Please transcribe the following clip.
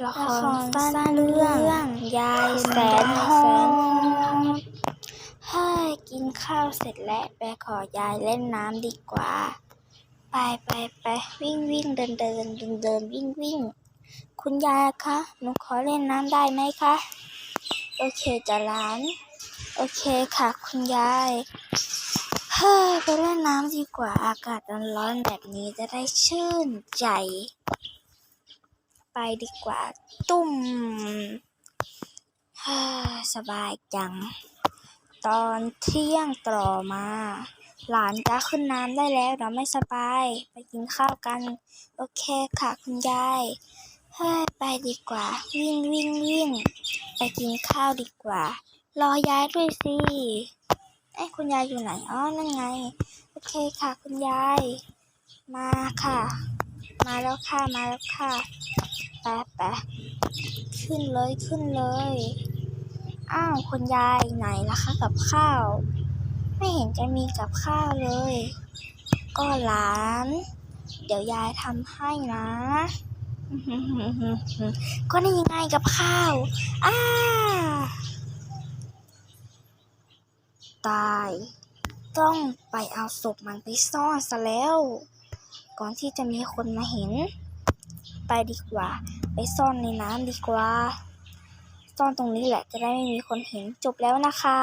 ละครสั้นเรื่องยายแสนโหดเฮ้ยกินข้าวเสร็จแล้วไปขอยายเล่นน้ำดีกว่า ไปไปไปวิ่งวิ่งเดินเดินเดินเดินวิ่งวิ่ง คุณยายคะหนูขอเล่นน้ำได้ไหมคะ โอเคจ้ะหลาน โอเคค่ะ คุณยายเฮ้ยไปเล่นน้ำดีกว่าอากาศร้อนๆแบบนี้จะได้ชื่นใจ ไปดีกว่า ตุ้มสบายจัง ตอนเที่ยงต่อมา หลานจะขึ้นน้ำได้แล้วเดี๋ยวไม่สบาย ไปกินข้าวกัน โอเคค่ะคุณยายเฮ้ยไปดีกว่า วิ่งวิ่งวิ่งไปกินข้าวดีกว่า รอยายด้วยสิเอ้คุณยายอยู่ไหนอ๋อนั่นไง โอเคค่ะคุณยาย มาค่ะ มาแล้วค่ะ มาแล้วค่ะ แป๊บแป๊บขึ้นเลยขึ้นเลย อ้าวคุณยายไหนล่ะคะกับข้าว ไม่เห็นจะมีกับข้าวเลย ก็หลาน เดี๋ยวยายทำให้นะก็นี่ยังไงกับข้าวอ้าตาย ต้องไปเอาศพมันไปซ่อนซะแล้ว ก่อนที่จะมีคนมาเห็น ไปดีกว่า ไปซ่อนในน้ำดีกว่า ซ่อนตรงนี้แหละจะได้ไม่มีคนเห็นจบแล้วนะคะ